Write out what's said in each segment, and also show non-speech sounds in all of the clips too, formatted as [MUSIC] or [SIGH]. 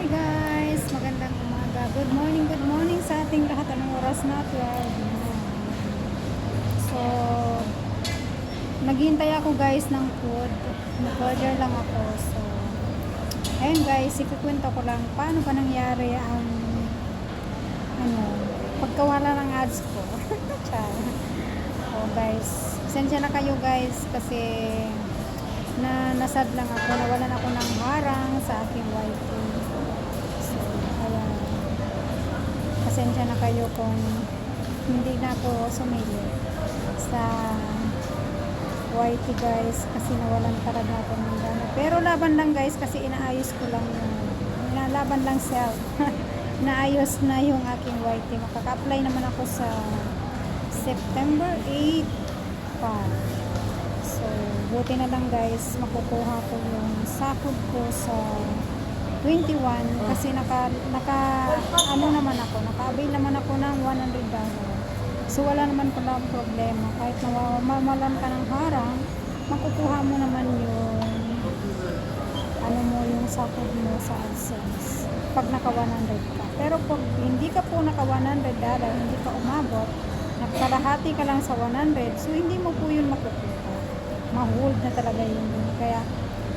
Hi guys! Magandang umaga. Good morning, good morning sa ating lahat. Anong oras na? 12. So, naghihintay ako guys ng food. Nag-order lang ako. So, ayun guys, ikukwento ko lang paano ba nangyari ang ano, pagkawala ng ads ko. [LAUGHS] Char. Oh guys, sensya na kayo guys kasi na nasad lang ako, nawalan ako ng harang sa aking wifi. So, kaya pasensya na kayo kung hindi na ako sumili sa YT guys kasi nawalan talaga ako ng gana. Pero laban lang guys kasi inaayos ko lang yung inalaban lang self. [LAUGHS] Naayos na yung aking YT. Makaka-apply naman ako sa September 8 pa. So, buti na lang guys, makukuha ko yung sahod ko sa 21 kasi naka, naka ano naman ako, naka-avail naman ako ng 100 dollar. So, wala naman pala ang problema. Kahit nawawamalan ka ng harang, makukuha mo naman yung ano mo yung sahod mo sa AdSense pag naka 100 ka. Pero pag hindi ka po naka 100 dollar, hindi ka umabot, nagkalahati ka lang sa 100, so hindi mo po yun makukuha. Ma-hold na talaga yun. Kaya,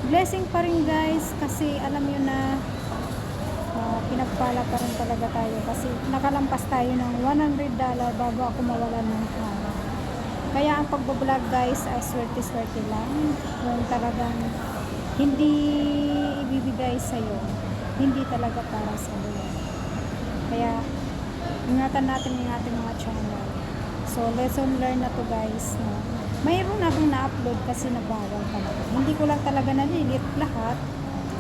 blessing pa rin guys, kasi alam nyo na uh, pinagpala pa rin talaga tayo kasi nakalampas tayo ng 100 dollar bago ako mawalan ng harang. Kaya ang pagbablog guys ay swerte-swerte lang. Yung talagang hindi ibibigay sa'yo. Hindi talaga para sa iyo. Kaya ingatan natin yung ating mga channel. So lesson learned na to guys. No? Akong na-upload kasi nabawal talaga. Hindi ko lang talaga nalilit lahat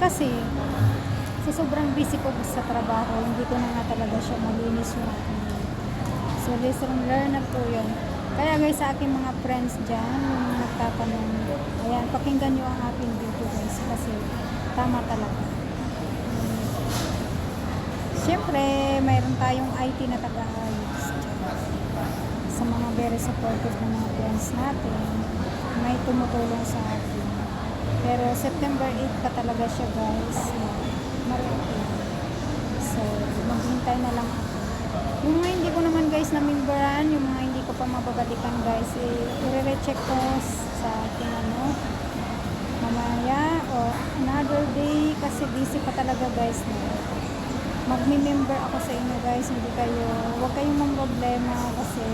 kasi sa sobrang busy ko sa trabaho, hindi ko na nga talaga siya malinis yung aking So lesson learned na po yun. Kaya guys, sa aking mga friends dyan, yung nagtatanong, ayan, pakinggan nyo ang aking video guys kasi tama talaga. Siyempre, mayroon tayong IT na taga-ayos. Sa mga very supportive na mga friends natin, may tumutulong sa akin. Pero September 8 pa talaga siya guys. Marating. So, maghintay na lang ako. Yung mga hindi ko naman guys na memberan, yung mga hindi ko pa mababalikan guys, eh, i-recheck ko sa ating ano, mamaya o another day kasi busy pa talaga guys no. Magmi-member ako sa inyo guys, hindi kayo, huwag kayong mang problema kasi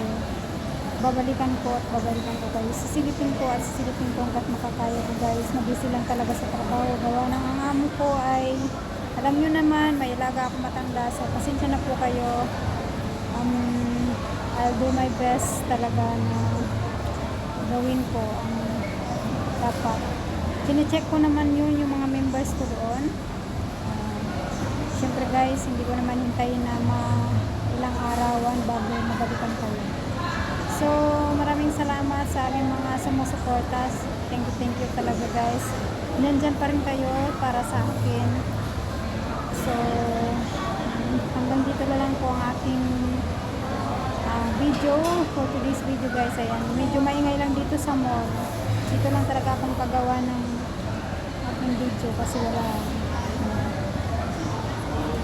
babalikan ko at babalikan ko kayo. Sisilipin ko at sisilipin ko hanggat makakaya ko guys. Na busy lang talaga sa trabaho. Gawa ng ang amo ko ay, alam nyo naman, may ilaga ako matanda. So, pasensya na po kayo. Um, I'll do my best talaga na gawin ko ang dapat. Kine-check ko naman yun yung mga members ko doon. Uh, guys, hindi ko naman hintayin na ilang arawan bago mabalikan kayo. So, maraming salamat sa aming mga sumusuportas. Thank you, thank you talaga guys. Nandyan pa rin kayo para sa akin. So, hanggang dito na lang po ang aking ah, video for today's video guys. Ayan, medyo maingay lang dito sa mall. Dito lang talaga akong pagawa ng aking video kasi wala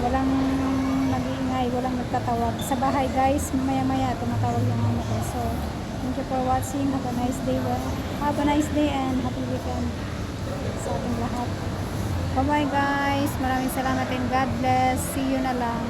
walang nag-iingay, walang nagtatawag. Sa bahay guys, maya-maya tumatawag yung amo ko. So, thank you for watching. Have a nice day. Have a nice day and happy weekend sa ating lahat. Bye-bye guys. Maraming salamat and God bless. See you na lang.